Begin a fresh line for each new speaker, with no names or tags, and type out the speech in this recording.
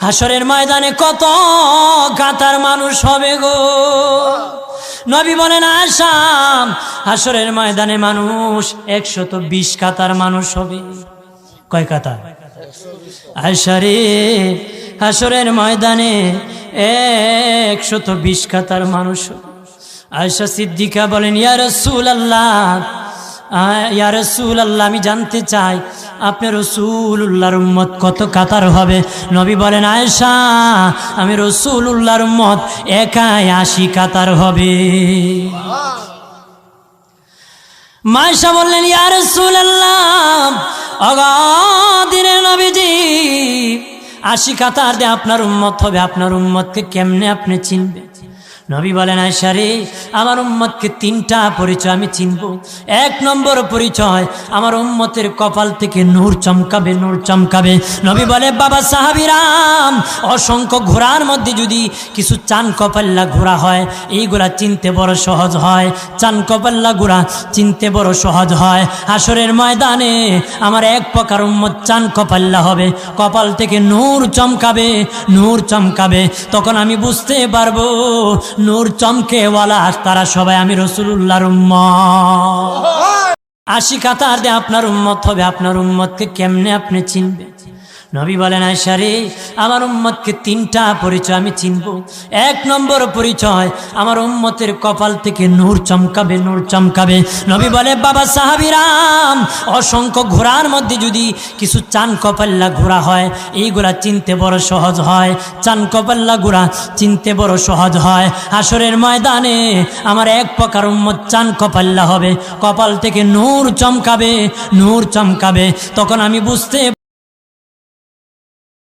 হাসরের ময়দানে কত কাতার মানুষ হবে গো। নবী বলেন, আসাম হাসরের ময়দানে মানুষ একশত বিশ কাতার মানুষ হবে। কয় কাতার আশারে হাসরের ময়দানে একশত বিশ কাতার মানুষ। আয়সা সিদ্দিকা বলেন ইয়ার রসুল আল্লাহ ইয়া রসুল আল্লাহ আমি জানতে চাই, আপনার রসুল উল্লাহর উম্মত কত কাতার হবে? নবী বলেন, আয়েশা, আমি রসুল উল্লাহর উম্মত একাই আশি কাতার হবে। মায়েশা বললেন, ইয়া রসুল আল্লাহ নবীজি, আশি কাতার দিয়ে আপনার উম্মত হবে। আপনার উম্মতকে কেমনে আপনি চিনবেন? নবী বলেন আয়সা রে আমার উম্মতকে তিনটা পরিচয় আমি চিনব। এক নম্বর পরিচয়, আমার উম্মতের কপাল থেকে নূর চমকাবে নূর চমকাবে। নবী বলে, বাবা সাহাবিরাম, অসংখ্য ঘোড়ার মধ্যে যদি কিছু চান কপাল্লা ঘোড়া হয়, এইগুলা চিনতে বড় সহজ হয়। চান কপাল্লা ঘোড়া চিনতে বড় সহজ হয়। হাসরের ময়দানে আমার এক প্রকার উম্মত চান কপাল্লা হবে। কপাল থেকে নূর চমকাবে নূর চমকাবে। তখন আমি বুঝতে পারব নূর চমকেওয়ালা তারা সবাই আমি রসুল্লাহর উম্মত। আশি কাতার দিয়ে আপনার উম্মত হবে আপনার উম্মতকে কেমনে আপনি চিনবেন? নবী বলেন আয়সারে আমার উম্মতকে তিনটা পরিচয় আমি চিনব। এক নম্বর পরিচয়, আমার উম্মতের কপাল থেকে নূর চমকাবে নূর চমকাবে। নবী বলে, বাবা সাহাবিরাম, অসংখ্য ঘোড়ার মধ্যে যদি কিছু চান কপাল্লা ঘোড়া হয়, এইগুলা চিনতে বড় সহজ হয়। চান কপাল্লা ঘোড়া চিনতে বড় সহজ হয়। হাসরের ময়দানে আমার এক প্রকার উম্মত চান কপাল্লা হবে। কপাল থেকে নূর চমকাবে নূর চমকাবে। তখন আমি বুঝতে